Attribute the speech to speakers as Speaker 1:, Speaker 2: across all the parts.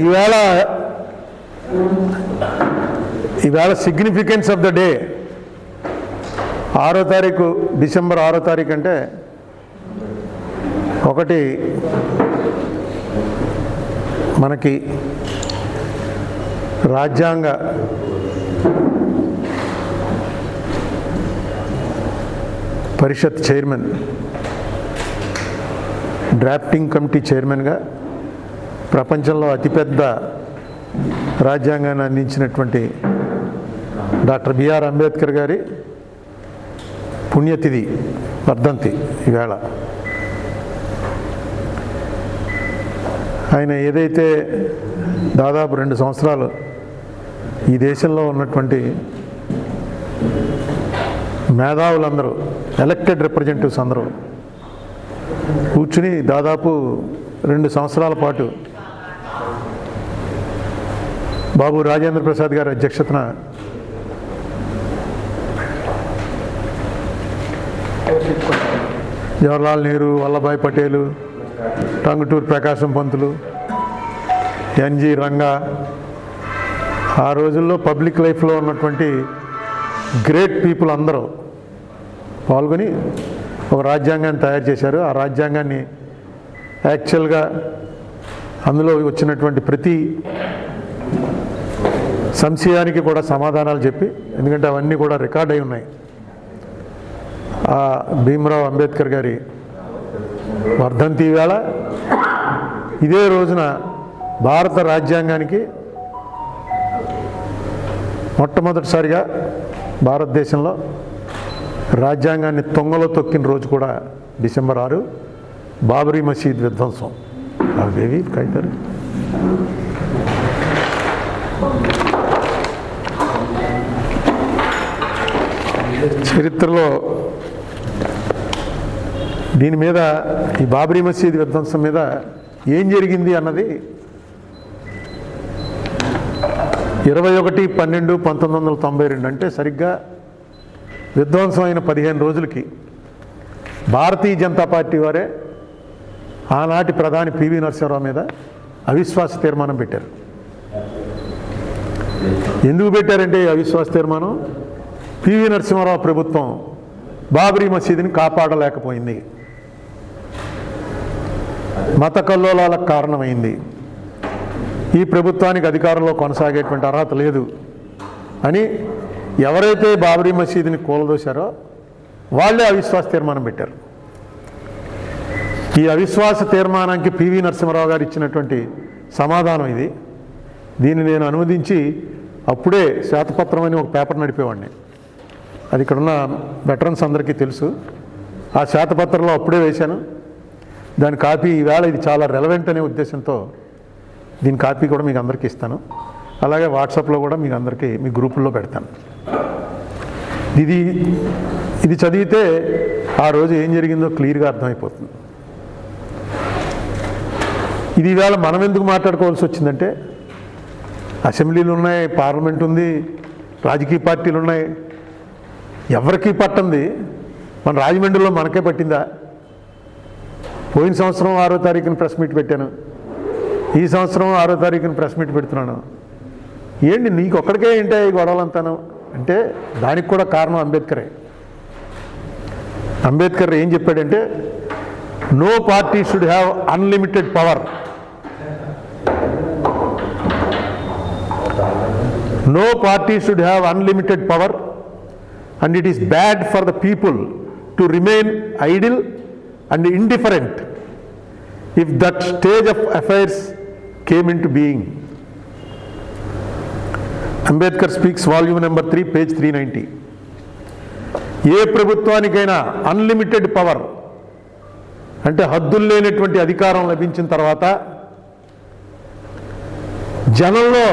Speaker 1: ఈవేళ ఈవేళ significance of the day ఆరో తారీఖు డిసెంబర్ ఆరో తారీఖు అంటే ఒకటి మనకి రాజ్యాంగ పరిషత్ చైర్మన్ డ్రాఫ్టింగ్ కమిటీ చైర్మన్గా ప్రపంచంలో అతిపెద్ద రాజ్యాంగాన్ని అందించినటువంటి డాక్టర్ బిఆర్ అంబేద్కర్ గారి పుణ్యతిథి వర్ధంతి ఈవేళ. ఆయన ఏదైతే దాదాపు రెండు సంవత్సరాలు ఈ దేశంలో ఉన్నటువంటి మేధావులందరూ ఎలక్టెడ్ రిప్రజెంటేటివ్స్ అందరూ కూర్చుని దాదాపు రెండు సంవత్సరాల పాటు బాబు రాజేంద్ర ప్రసాద్ గారి అధ్యక్షతన జవహర్లాల్ నెహ్రూ వల్లభాయ్ పటేలు టంగుటూరు ప్రకాశం పంతులు ఎన్జి రంగా ఆ రోజుల్లో పబ్లిక్ లైఫ్లో ఉన్నటువంటి గ్రేట్ పీపుల్ అందరూ పాల్గొని ఒక రాజ్యాంగాన్ని తయారు చేశారు. ఆ రాజ్యాంగాన్ని యాక్చువల్గా అందులో వచ్చినటువంటి ప్రతి సంశయానికి కూడా సమాధానాలు చెప్పి ఎందుకంటే అవన్నీ కూడా రికార్డ్ అయి ఉన్నాయి. ఆ భీమరావు అంబేద్కర్ గారి వర్ధంతి వేళ ఇదే రోజున భారత రాజ్యాంగానికి మొట్టమొదటిసారిగా భారతదేశంలో రాజ్యాంగాన్ని తొంగలో తొక్కిన రోజు కూడా డిసెంబర్ ఆరు బాబరీ మసీద్ విధ్వంసం. అవి కైతారు చరిత్రలో దీని మీద ఈ బాబ్రీ మసీద్ విధ్వంసం మీద ఏం జరిగింది అన్నది ఇరవై ఒకటి పన్నెండు పంతొమ్మిది వందల తొంభై రెండు అంటే సరిగ్గా విధ్వంసం అయిన పదిహేను రోజులకి భారతీయ జనతా పార్టీ వారే ఆనాటి ప్రధాని పివి నరసింహరావు మీద అవిశ్వాస తీర్మానం పెట్టారు. ఎందుకు పెట్టారంటే ఈ అవిశ్వాస తీర్మానం? పివి నరసింహారావు ప్రభుత్వం బాబరీ మసీదుని కాపాడలేకపోయింది. మత కల్లోలాలకు కారణమైంది. ఈ ప్రభుత్వానికి అధికారంలో కొనసాగేటువంటి అర్హత లేదు అని ఎవరైతే బాబరీ మసీదుని కూలదోశారో వాళ్ళే అవిశ్వాస తీర్మానం పెట్టారు. ఈ అవిశ్వాస తీర్మానానికి పివి నరసింహారావు గారు ఇచ్చినటువంటి సమాధానం ఇది. దీన్ని నేను అనువదించి అప్పుడే శ్వేతపత్రం అని ఒక పేపర్ నడిపేవాడిని. అది ఇక్కడున్న వెటరన్స్ అందరికీ తెలుసు. ఆ శ్వేతపత్రంలో అప్పుడే వేశాను. దాని కాపీ ఈవేళ ఇది చాలా రెలవెంట్ అనే ఉద్దేశంతో దీని కాపీ కూడా మీకు అందరికీ ఇస్తాను. అలాగే వాట్సాప్లో కూడా మీకు అందరికీ మీ గ్రూపుల్లో పెడతాను. ఇది ఇది చదివితే ఆ రోజు ఏం జరిగిందో క్లియర్గా అర్థమైపోతుంది. ఇది ఈవేళ మనం ఎందుకు మాట్లాడుకోవాల్సి వచ్చిందంటే అసెంబ్లీలు ఉన్నాయి పార్లమెంట్ ఉంది రాజకీయ పార్టీలు ఉన్నాయి ఎవరికి పట్టింది? మన రాజమండ్రిలో మనకే పట్టిందా? పోయిన సంవత్సరం ఆరో తారీఖున ప్రెస్ మీట్ పెట్టాను. ఈ సంవత్సరం ఆరో తారీఖున ప్రెస్ మీట్ పెడుతున్నాను. ఏంటి నీకు ఒక్కడికే ఏంటి ఈ గొడవలంతాను? అంటే దానికి కూడా కారణం అంబేద్కరే. అంబేద్కర్ ఏం చెప్పాడంటే no party should have unlimited power no party should have unlimited power and it is bad for the people to remain idle and indifferent if that stage of affairs came into being Ambedkar speaks volume number three page three ninety ఏ ప్రభుత్వానికైనా unlimited power అంటే హద్దులు లేనటువంటి అధికారం లభించిన తర్వాత జనంలో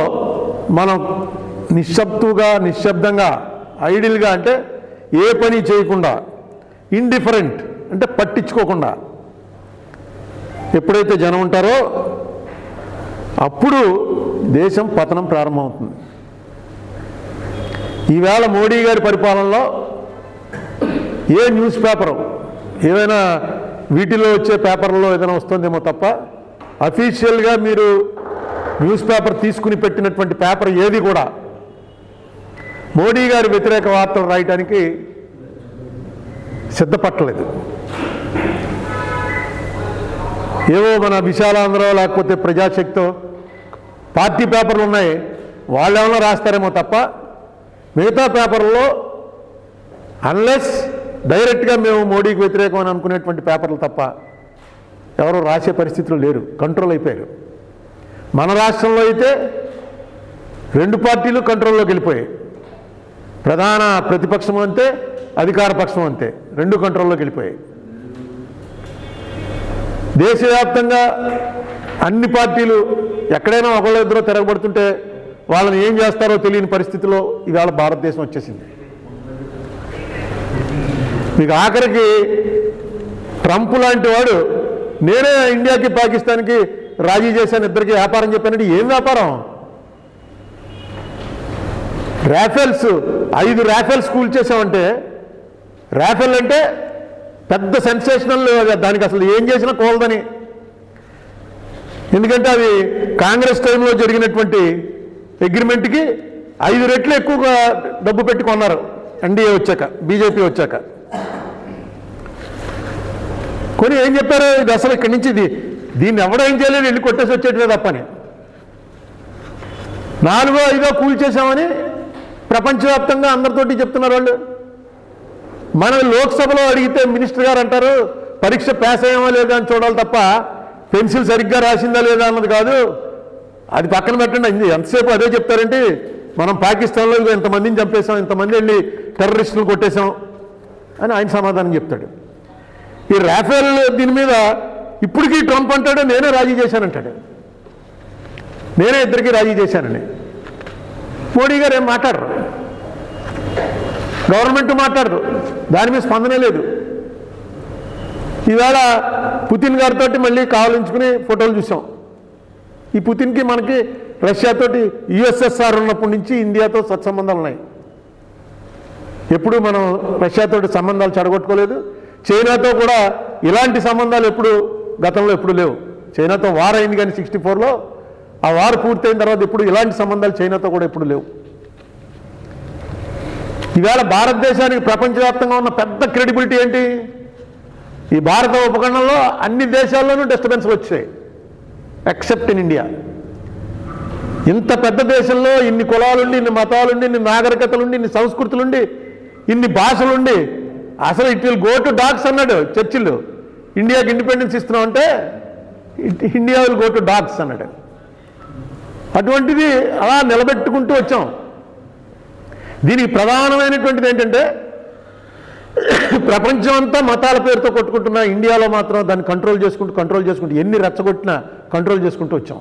Speaker 1: మనం నిశ్శబ్దుగా నిశ్శబ్దంగా ఐడిల్గా అంటే ఏ పని చేయకుండా ఇండిఫరెంట్ అంటే పట్టించుకోకుండా. ఎప్పుడైతే జనం ఉంటారో అప్పుడు దేశం పతనం ప్రారంభమవుతుంది. ఈవేళ మోడీ గారి పరిపాలనలో ఏ న్యూస్ పేపరు ఏదైనా వీటిలో వచ్చే పేపర్లో ఏదైనా వస్తుందేమో తప్ప అఫీషియల్గా మీరు న్యూస్ పేపర్ తీసుకుని పెట్టినటువంటి పేపర్ ఏది కూడా మోడీ గారి వ్యతిరేక వార్తలు రాయటానికి సిద్ధపట్టలేదు. ఏవో మన విశాలాంధ్ర లేకపోతే ప్రజాశక్తితో పార్టీ పేపర్లు ఉన్నాయి. వాళ్ళు రాస్తారేమో తప్ప మిగతా పేపర్లో అన్లెస్ డైరెక్ట్గా మేము మోడీకి వ్యతిరేకం అని అనుకునేటువంటి పేపర్లు తప్ప ఎవరు రాసే పరిస్థితులు లేరు. కంట్రోల్ అయిపోయారు. మన రాష్ట్రంలో అయితే రెండు పార్టీలు కంట్రోల్లోకి వెళ్ళిపోయాయి. ప్రధాన ప్రతిపక్షం అంతే అధికార పక్షం అంతే. రెండు కంట్రోల్లోకి వెళ్ళిపోయాయి. దేశవ్యాప్తంగా అన్ని పార్టీలు ఎక్కడైనా ఒకళ్ళ ఇద్దరు తిరగబడుతుంటే వాళ్ళని ఏం చేస్తారో తెలియని పరిస్థితిలో ఇవాళ భారతదేశం వచ్చేసింది. మీకు ఆఖరికి ట్రంప్ లాంటి వాడు నేనే ఇండియాకి పాకిస్తాన్కి రాజీ చేశాను ఇద్దరికి వ్యాపారం చెప్పానంటే ఏం వ్యాపారం? రాఫెల్స్ ఐదు రాఫెల్స్ కూల్ చేసామంటే రాఫెల్ అంటే పెద్ద సెన్సేషనల్ దానికి అసలు ఏం చేసినా కోలదని. ఎందుకంటే అది కాంగ్రెస్ టైంలో జరిగినటువంటి అగ్రిమెంట్కి ఐదు రెట్లు ఎక్కువగా డబ్బు పెట్టి కొన్నారు. ఎన్డీఏ వచ్చాక బీజేపీ వచ్చాక. కొని ఏం చెప్పారు? ఇది అసలు ఇక్కడి నుంచి ఇది దీన్ని ఎవడో ఏం చేయలేదు వెళ్ళి కొట్టేసి వచ్చేటవే తప్పని. నాలుగో ఐదో కూల్చేసామని ప్రపంచవ్యాప్తంగా అందరితోటి చెప్తున్నారు వాళ్ళు. మనం లోక్సభలో అడిగితే మినిస్టర్ గారు అంటారు పరీక్ష పాస్ అయ్యామా లేదా అని చూడాలి తప్ప పెన్సిల్ సరిగ్గా రాసిందా లేదా అన్నది కాదు. అది పక్కన పెట్టండి ఇది ఎంతసేపు అదే చెప్తారంటే మనం పాకిస్తాన్లో ఇదిగో ఇంతమందిని చంపేశాం ఇంతమంది వెళ్ళి టెర్రరిస్టులు కొట్టేశాం అని ఆయన సమాధానం చెప్తాడు. ఈ రాఫేల్ దీని మీద ఇప్పటికీ ట్రంప్ అంటాడు నేనే రాజీ చేశానంటాడు నేనే ఇద్దరికి రాజీ చేశానని. మోడీ గారు ఏం మాట్లాడరు. గవర్నమెంట్ మాట్లాడరు దాని మీద స్పందనే లేదు. ఈవేళ పుతిన్ గారితో మళ్ళీ కావలించుకుని ఫోటోలు చూసాం. ఈ పుతిన్కి మనకి రష్యాతోటి యుఎస్ఎస్ఆర్ ఉన్నప్పటి నుంచి ఇండియాతో సత్సంబంధాలు ఉన్నాయి. ఎప్పుడు మనం రష్యాతోటి సంబంధాలు చెడగొట్టుకోలేదు. చైనాతో కూడా ఇలాంటి సంబంధాలు ఎప్పుడు గతంలో ఎప్పుడు లేవు. చైనాతో వార్ అయింది కానీ సిక్స్టీ ఫోర్లో. ఆ వార్ పూర్తయిన తర్వాత ఇప్పుడు ఇలాంటి సంబంధాలు చైనాతో కూడా ఎప్పుడు లేవు. ఈవేళ భారతదేశానికి ప్రపంచవ్యాప్తంగా ఉన్న పెద్ద క్రెడిబిలిటీ ఏంటి? ఈ భారత ఉపఖండంలో అన్ని దేశాల్లోనూ డిస్టర్బెన్స్లు వచ్చాయి ఎక్సెప్ట్ ఇన్ ఇండియా ఇంత పెద్ద దేశంలో ఇన్ని కులాలుండి ఇన్ని మతాలుండి ఇన్ని నాగరికతలుండి ఇన్ని సంస్కృతులుండి ఇన్ని భాషలుండి అసలు it will go to dogs అన్నాడు చర్చిల్ ఇండియాకి ఇండిపెండెన్స్ ఇస్తున్నాం అంటే India will go to dogs అన్నాడు. అటువంటిది అలా నిలబెట్టుకుంటూ వచ్చాం. దీనికి ప్రధానమైనటువంటిది ఏంటంటే ప్రపంచం అంతా మతాల పేరుతో కొట్టుకుంటున్నా ఇండియాలో మాత్రం దాన్ని కంట్రోల్ చేసుకుంటూ కంట్రోల్ చేసుకుంటూ ఎన్ని రెచ్చగొట్టినా కంట్రోల్ చేసుకుంటూ వచ్చాం.